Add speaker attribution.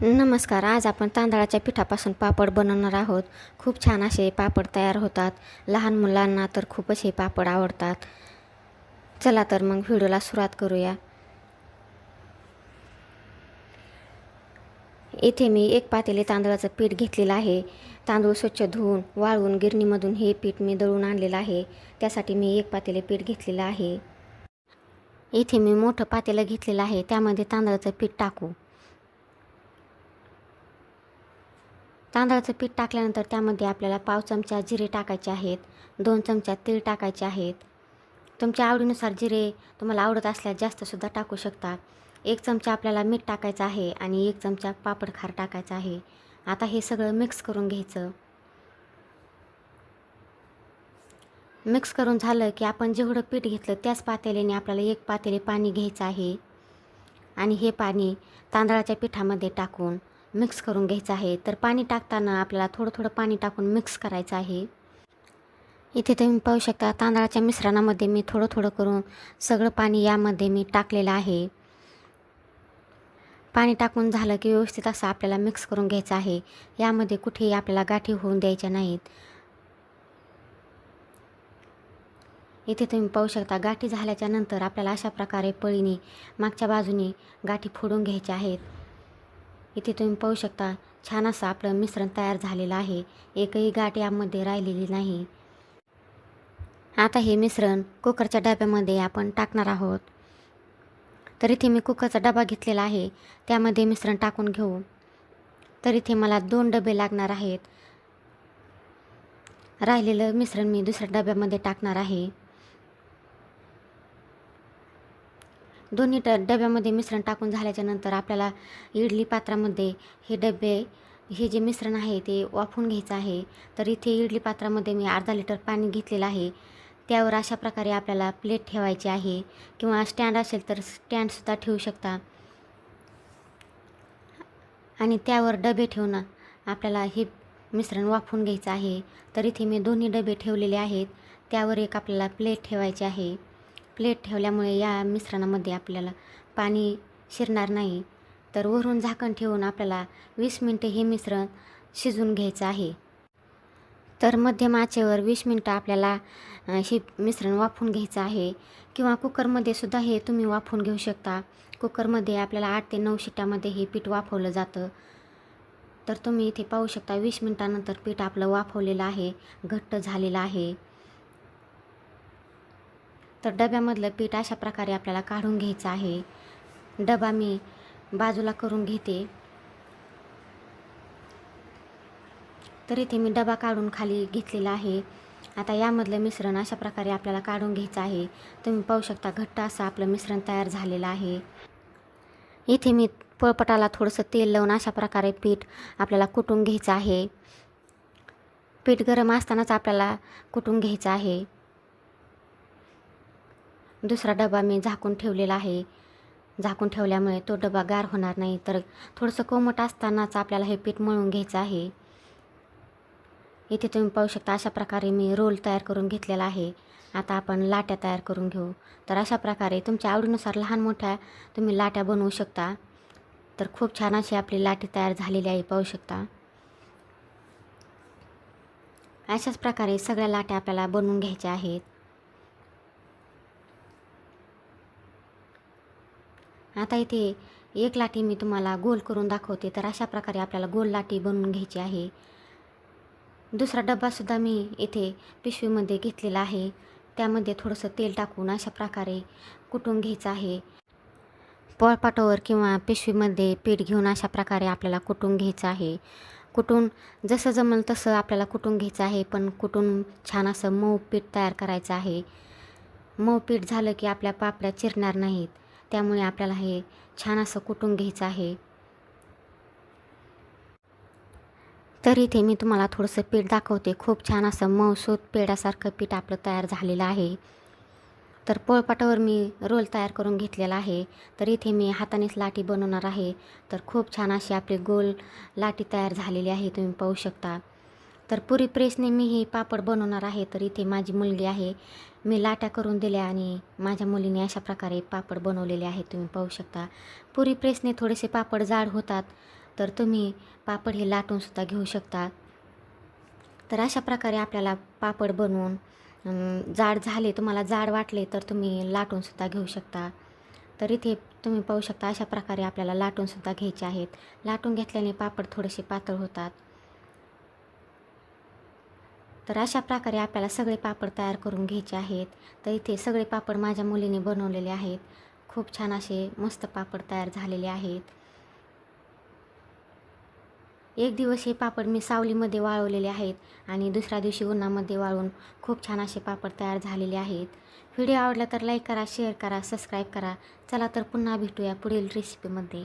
Speaker 1: नमस्कार आज आपण तांदळाच्या पिठापासून पापड बनवणार आहोत. खूप छान असे पापड तयार होतात. लहान मुलांना तर खूपच हे पापड आवडतात. चला तर मग व्हिडिओला सुरुवात करूया. इथे मी एक पातेले तांदळाचं पीठ घेतलेलं आहे. तांदूळ स्वच्छ धुवून वाळवून गिरणीमधून हे पीठ मी दळून आणलेलं आहे. त्यासाठी मी एक पातेले पीठ घेतलेलं आहे. इथे मी मोठं पातेलं घेतलेलं आहे. त्यामध्ये तांदळाचं पीठ टाकू. तांदळाचं पीठ टाकल्यानंतर त्यामध्ये आपल्याला पाव चमचा जिरे टाकायचे आहेत दोन चमचा तीळ टाकायचे आहेत. तुमच्या आवडीनुसार जिरे तुम्हाला आवडत असल्यास जास्तसुद्धा टाकू शकता. एक चमचा आपल्याला मीठ टाकायचं आहे आणि एक चमचा पापड खार टाकायचा आहे. आता हे सगळं मिक्स करून घ्यायचं. मिक्स करून झालं की आपण जेवढं पीठ घेतलं त्याच पातेल्याने आपल्याला एक पातेले पाणी घ्यायचं आहे. आणि हे पाणी तांदळाच्या पिठामध्ये टाकून मिक्स करून घ्यायचं आहे. तर पाणी टाकताना आपल्याला थोडं थोडं पाणी टाकून मिक्स करायचं आहे. इथे तुम्ही पाहू शकता तांदळाच्या मिश्रणामध्ये मी थोडं थोडं करून सगळं पाणी यामध्ये मी टाकलेलं आहे. पाणी टाकून झालं की व्यवस्थित असं आपल्याला मिक्स करून घ्यायचं आहे. यामध्ये कुठेही आपल्याला गाठी होऊन द्यायच्या नाहीत. इथे तुम्ही पाहू शकता गाठी झाल्याच्यानंतर आपल्याला अशा प्रकारे पळीने मागच्या बाजूने गाठी फोडून घ्यायच्या आहेत. इथे तुम्ही पाहू शकता छान असं आपलं मिश्रण तयार झालेलं आहे. एकही गाठ यामध्ये राहिलेली नाही. आता हे मिश्रण कुकरच्या डब्यामध्ये आपण टाकणार आहोत. तर इथे मी कुकरचा डबा घेतलेला आहे. त्यामध्ये मिश्रण टाकून घेऊ. तर इथे मला दोन डबे लागणार आहेत. राहिलेलं मिश्रण मी दुसऱ्या डब्यामध्ये टाकणार आहे. दोन्ही ड डब्यामध्ये मिश्रण टाकून झाल्याच्यानंतर आपल्याला इडली पात्रामध्ये हे डबे हे जे मिश्रण आहे ते वाफून घ्यायचं आहे. तर इथे इडली पात्रामध्ये मी अर्धा लिटर पाणी घेतलेलं आहे. त्यावर अशा प्रकारे आपल्याला प्लेट ठेवायची आहे. किंवा स्टँड असेल तर स्टँडसुद्धा ठेवू शकता. आणि त्यावर डबे ठेवून आपल्याला हे मिश्रण वाफवून घ्यायचं आहे. तर इथे मी दोन्ही डबे ठेवलेले आहेत. त्यावर एक आपल्याला प्लेट ठेवायची आहे. प्लेट ठेवल्यामुळे या मिश्रणामध्ये आपल्याला पाणी शिरणार नाही. तर वरून झाकण ठेवून आपल्याला वीस मिनटे हे मिश्रण शिजून घ्यायचं आहे. तर मध्यम आचेवर वीस मिनटं आपल्याला हे मिश्रण वाफवून घ्यायचं आहे किंवा कुकरमध्ये सुद्धा हे तुम्ही वाफवून घेऊ शकता. कुकरमध्ये आपल्याला आठ ते नऊ शिट्यामध्ये हे पीठ वाफवलं जातं. तर तुम्ही इथे पाहू शकता वीस मिनटानंतर पीठ आपलं वाफवलेलं आहे घट्ट झालेलं आहे. तर डब्यामधलं पीठ अशा प्रकारे आपल्याला काढून घ्यायचं आहे. डबा मी बाजूला करून घेते. तर इथे मी डबा काढून खाली घेतलेला आहे. आता यामधलं मिश्रण अशा प्रकारे आपल्याला काढून घ्यायचं आहे. तुम्ही पाहू शकता घट्ट असं आपलं मिश्रण तयार झालेलं आहे. इथे मी पळपटाला थोडंसं तेल लावून अशा प्रकारे पीठ आपल्याला कुटून घ्यायचं आहे. पीठ गरम असतानाच आपल्याला कुटून घ्यायचं आहे. दुसरा डबा मी झाकून ठेवलेला आहे. झाकून ठेवल्यामुळे तो डबा गार होणार नाही. तर थोडंसं कोमट असतानाच आपल्याला हे पीठ मळून घ्यायचं आहे. इथे तुम्ही पाहू शकता अशा प्रकारे मी रोल तयार करून घेतलेला आहे. आता आपण लाट्या तयार करून घेऊ. तर अशा प्रकारे तुमच्या आवडीनुसार लहान मोठ्या तुम्ही लाट्या बनवू शकता. तर खूप छान अशी आपली लाटी तयार झालेली आहे पाहू शकता. अशाच प्रकारे सगळ्या लाट्या आपल्याला बनवून घ्यायच्या आहेत. आता इथे एक लाठी मी तुम्हाला गोल करून दाखवते तर अशा प्रकारे आपल्याला गोल लाठी बनवून घ्यायची आहे. दुसरा डब्बासुद्धा मी इथे पिशवीमध्ये घेतलेला आहे. त्यामध्ये थोडंसं तेल टाकून अशा प्रकारे कुटून घ्यायचं आहे. पोळपाटावर किंवा पिशवीमध्ये पीठ घेऊन अशा प्रकारे आपल्याला कुटून घ्यायचं आहे. कुटून जसं जमेल तसं आपल्याला कुटून घ्यायचं आहे पण कुटून छान असं मऊ पीठ तयार करायचं आहे. मऊ पीठ झालं की आपल्या पापड्या चिरणार नाहीत. त्यामुळे आपल्याला हे छान असं कुटून घ्यायचं आहे. तर इथे मी तुम्हाला थोडंसं पीठ दाखवते. खूप छान असं मऊसूत पेडासारखं पीठ आपलं तयार झालेलं आहे. तर पोळपाटावर मी रोल तयार करून घेतलेला आहे. तर इथे मी हातानेच लाटी बनवणार आहे. तर खूप छान अशी आपली गोल लाटी तयार झालेली आहे. तुम्ही पाहू शकता. तर पुरी प्रेसने मी हे पापड बनवणार आहे तर इथे माझी मुलगी आहे. मी लाट्या करून दिल्या आणि माझ्या मुलीने अशा प्रकारे पापड बनवलेले आहे तुम्ही पाहू शकता. पुरी प्रेसने थोडेसे पापड जाड होतात तर तुम्ही पापड हे लाटूनसुद्धा घेऊ शकता. तर अशा प्रकारे आपल्याला पापड बनवून जाड झाले तुम्हाला जाड वाटले तर तुम्ही लाटूनसुद्धा घेऊ शकता. तर इथे तुम्ही पाहू शकता अशा प्रकारे आपल्याला लाटूनसुद्धा घ्यायचे आहेत. लाटून घेतल्याने पापड थोडेसे पातळ होतात. तर अशा प्रकारे आपल्याला सगळे पापड तयार करून घ्यायचे आहेत. तर इथे सगळे पापड माझ्या मुलीने बनवलेले आहेत. खूप छान असे मस्त पापड तयार झालेले आहेत. एक दिवस हे पापड मी सावलीमध्ये वाळवलेले आहेत आणि दुसऱ्या दिवशी उन्हामध्ये वाळून खूप छान असे पापड तयार झालेले आहेत. व्हिडिओ आवडला तर लाईक करा शेअर करा सबस्क्राईब करा. चला तर पुन्हा भेटूया पुढील रेसिपीमध्ये